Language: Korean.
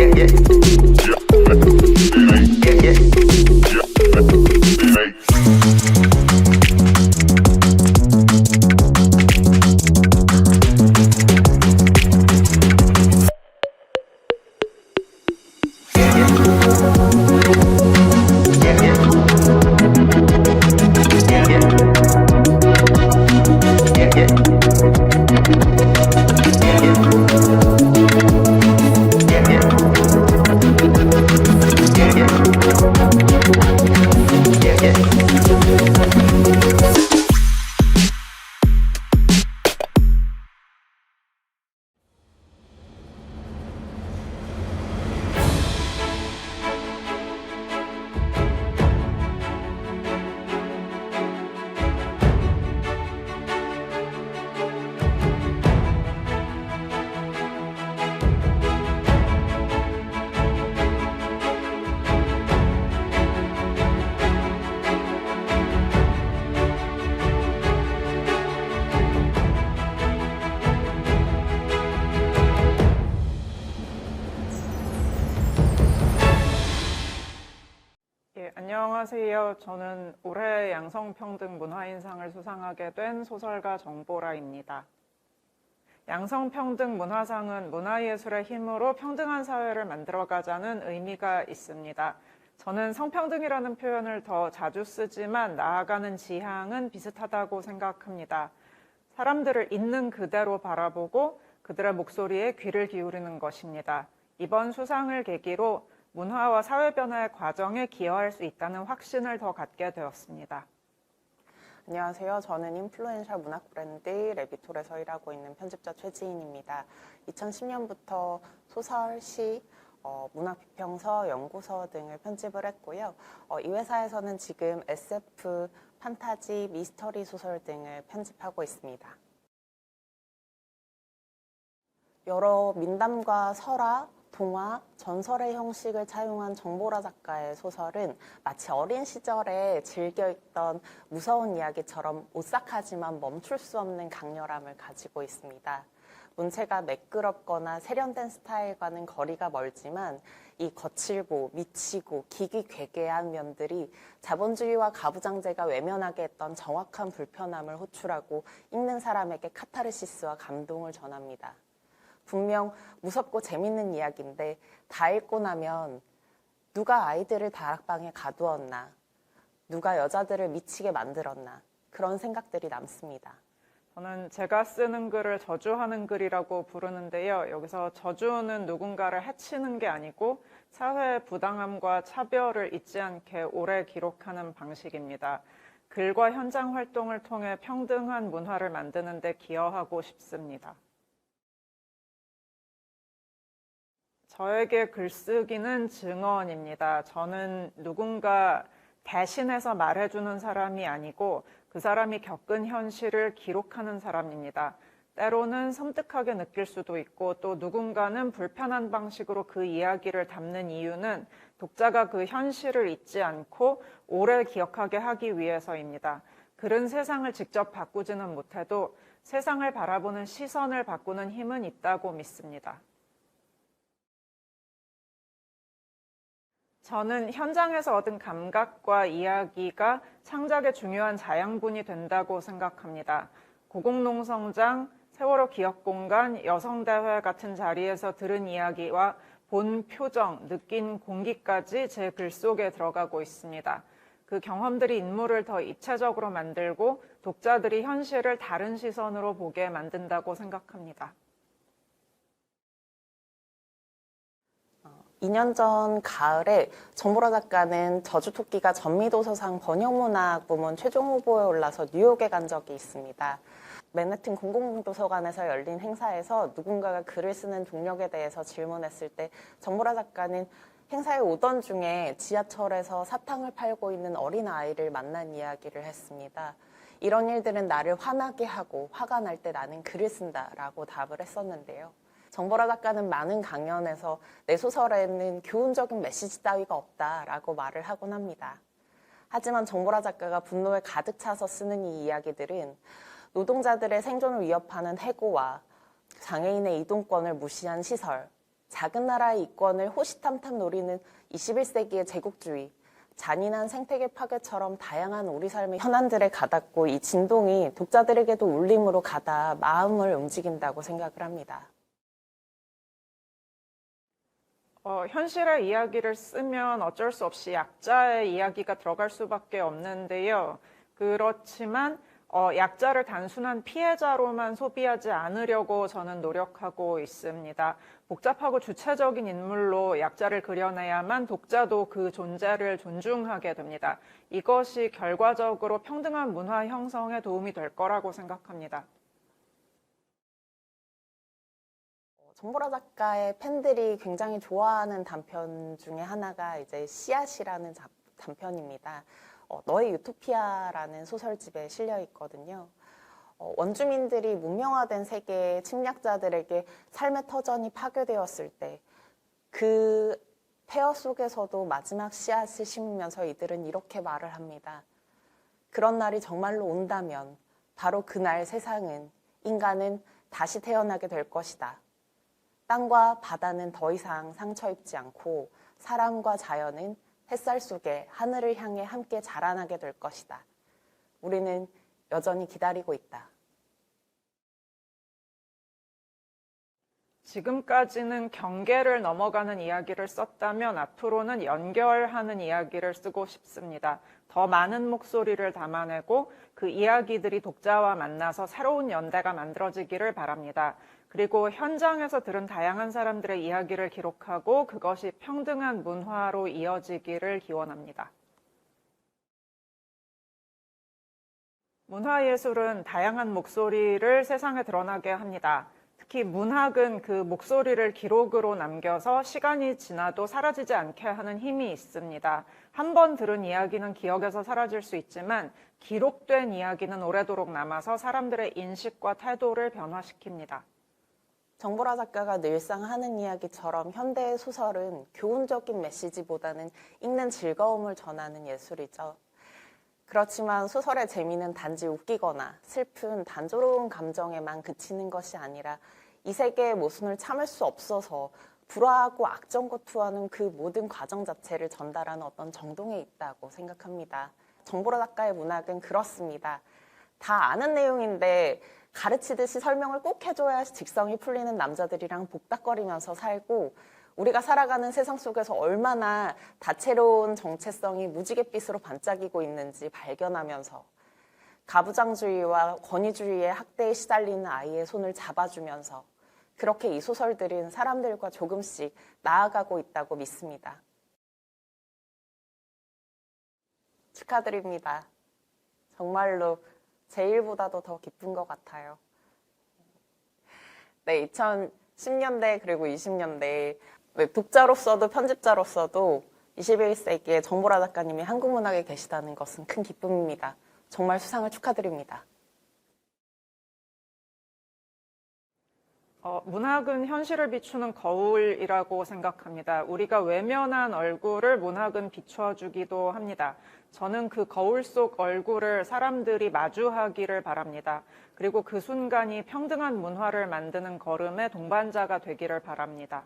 예, 안녕하세요. 저는 올해 양성평등 문화인상을 수상하게 된 소설가 정보라입니다. 양성평등 문화상은 문화예술의 힘으로 평등한 사회를 만들어가자는 의미가 있습니다. 저는 성평등이라는 표현을 더 자주 쓰지만 나아가는 지향은 비슷하다고 생각합니다. 사람들을 있는 그대로 바라보고 그들의 목소리에 귀를 기울이는 것입니다. 이번 수상을 계기로 문화와 사회 변화의 과정에 기여할 수 있다는 확신을 더 갖게 되었습니다. 안녕하세요. 저는 인플루엔셜 문학 브랜드 레비톨에서 일하고 있는 편집자 최지인입니다. 2010년부터 소설, 시, 어, 문학 비평서, 연구서 등을 편집을 했고요. 어, 이 회사에서는 지금 SF, 판타지, 미스터리 소설 등을 편집하고 있습니다. 여러 민담과 설화, 동화, 전설의 형식을 차용한 정보라 작가의 소설은 마치 어린 시절에 즐겨 읽던 무서운 이야기처럼 오싹하지만 멈출 수 없는 강렬함을 가지고 있습니다. 문체가 매끄럽거나 세련된 스타일과는 거리가 멀지만 이 거칠고 미치고 기기괴괴한 면들이 자본주의와 가부장제가 외면하게 했던 정확한 불편함을 호출하고 읽는 사람에게 카타르시스와 감동을 전합니다. 분명 무섭고 재밌는 이야기인데 다 읽고 나면 누가 아이들을 다락방에 가두었나, 누가 여자들을 미치게 만들었나 그런 생각들이 남습니다. 저는 제가 쓰는 글을 저주하는 글이라고 부르는데요. 여기서 저주는 누군가를 해치는 게 아니고 사회의 부당함과 차별을 잊지 않게 오래 기록하는 방식입니다. 글과 현장 활동을 통해 평등한 문화를 만드는 데 기여하고 싶습니다. 저에게 글쓰기는 증언입니다. 저는 누군가 대신해서 말해주는 사람이 아니고 그 사람이 겪은 현실을 기록하는 사람입니다. 때로는 섬뜩하게 느낄 수도 있고 또 누군가는 불편한 방식으로 그 이야기를 담는 이유는 독자가 그 현실을 잊지 않고 오래 기억하게 하기 위해서입니다. 글은 세상을 직접 바꾸지는 못해도 세상을 바라보는 시선을 바꾸는 힘은 있다고 믿습니다. 저는 현장에서 얻은 감각과 이야기가 창작의 중요한 자양분이 된다고 생각합니다. 고공농성장, 세월호 기억공간, 여성대회 같은 자리에서 들은 이야기와 본 표정, 느낀 공기까지 제 글 속에 들어가고 있습니다. 그 경험들이 인물을 더 입체적으로 만들고 독자들이 현실을 다른 시선으로 보게 만든다고 생각합니다. 2년 전 가을에 정보라 작가는 저주토끼가 전미도서상 번역문학 부문 최종 후보에 올라서 뉴욕에 간 적이 있습니다. 맨해튼 공공도서관에서 열린 행사에서 누군가가 글을 쓰는 동력에 대해서 질문했을 때 정보라 작가는 행사에 오던 중에 지하철에서 사탕을 팔고 있는 어린 아이를 만난 이야기를 했습니다. 이런 일들은 나를 화나게 하고 화가 날 때 나는 글을 쓴다라고 답을 했었는데요. 정보라 작가는 많은 강연에서 내 소설에는 교훈적인 메시지 따위가 없다라고 말을 하곤 합니다. 하지만 정보라 작가가 분노에 가득 차서 쓰는 이 이야기들은 노동자들의 생존을 위협하는 해고와 장애인의 이동권을 무시한 시설, 작은 나라의 이권을 호시탐탐 노리는 21세기의 제국주의, 잔인한 생태계 파괴처럼 다양한 우리 삶의 현안들에 가닿고 이 진동이 독자들에게도 울림으로 가다 마음을 움직인다고 생각을 합니다. 어, 현실의 이야기를 쓰면 어쩔 수 없이 약자의 이야기가 들어갈 수밖에 없는데요. 그렇지만 어, 약자를 단순한 피해자로만 소비하지 않으려고 저는 노력하고 있습니다. 복잡하고 주체적인 인물로 약자를 그려내야만 독자도 그 존재를 존중하게 됩니다. 이것이 결과적으로 평등한 문화 형성에 도움이 될 거라고 생각합니다. 정보라 작가의 팬들이 굉장히 좋아하는 단편 중에 하나가 이제 씨앗이라는 자- 단편입니다. 어, 너의 유토피아라는 소설집에 실려 있거든요. 어, 원주민들이 문명화된 세계의 침략자들에게 삶의 터전이 파괴되었을 때 그 폐허 속에서도 마지막 씨앗을 심으면서 이들은 이렇게 말을 합니다. 그런 날이 정말로 온다면 바로 그날 세상은 인간은 다시 태어나게 될 것이다. 땅과 바다는 더 이상 상처 입지 않고 사람과 자연은 햇살 속에 하늘을 향해 함께 자라나게 될 것이다. 우리는 여전히 기다리고 있다. 지금까지는 경계를 넘어가는 이야기를 썼다면 앞으로는 연결하는 이야기를 쓰고 싶습니다. 더 많은 목소리를 담아내고 그 이야기들이 독자와 만나서 새로운 연대가 만들어지기를 바랍니다. 그리고 현장에서 들은 다양한 사람들의 이야기를 기록하고 그것이 평등한 문화로 이어지기를 기원합니다. 문화예술은 다양한 목소리를 세상에 드러나게 합니다. 특히 문학은 그 목소리를 기록으로 남겨서 시간이 지나도 사라지지 않게 하는 힘이 있습니다. 한 번 들은 이야기는 기억에서 사라질 수 있지만 기록된 이야기는 오래도록 남아서 사람들의 인식과 태도를 변화시킵니다. 정보라 작가가 늘상 하는 이야기처럼 현대의 소설은 교훈적인 메시지보다는 읽는 즐거움을 전하는 예술이죠. 그렇지만 소설의 재미는 단지 웃기거나 슬픈 단조로운 감정에만 그치는 것이 아니라 이 세계의 모순을 참을 수 없어서 불화하고 악정 고투하는 그 모든 과정 자체를 전달하는 어떤 정동에 있다고 생각합니다. 정보라 작가의 문학은 그렇습니다. 다 아는 내용인데 가르치듯이 설명을 꼭 해줘야 직성이 풀리는 남자들이랑 복닥거리면서 살고 우리가 살아가는 세상 속에서 얼마나 다채로운 정체성이 무지갯빛으로 반짝이고 있는지 발견하면서 가부장주의와 권위주의의 학대에 시달리는 아이의 손을 잡아주면서 그렇게 이 소설들은 사람들과 조금씩 나아가고 있다고 믿습니다. 축하드립니다. 정말로 제 일보다도 더 기쁜 것 같아요. 네, 2010년대 그리고 20년대 독자로서도 편집자로서도 21세기의 정보라 작가님이 한국 문학에 계시다는 것은 큰 기쁨입니다. 정말 수상을 축하드립니다. 어, 문학은 현실을 비추는 거울이라고 생각합니다. 우리가 외면한 얼굴을 문학은 비춰주기도 합니다. 저는 그 거울 속 얼굴을 사람들이 마주하기를 바랍니다. 그리고 그 순간이 평등한 문화를 만드는 걸음의 동반자가 되기를 바랍니다.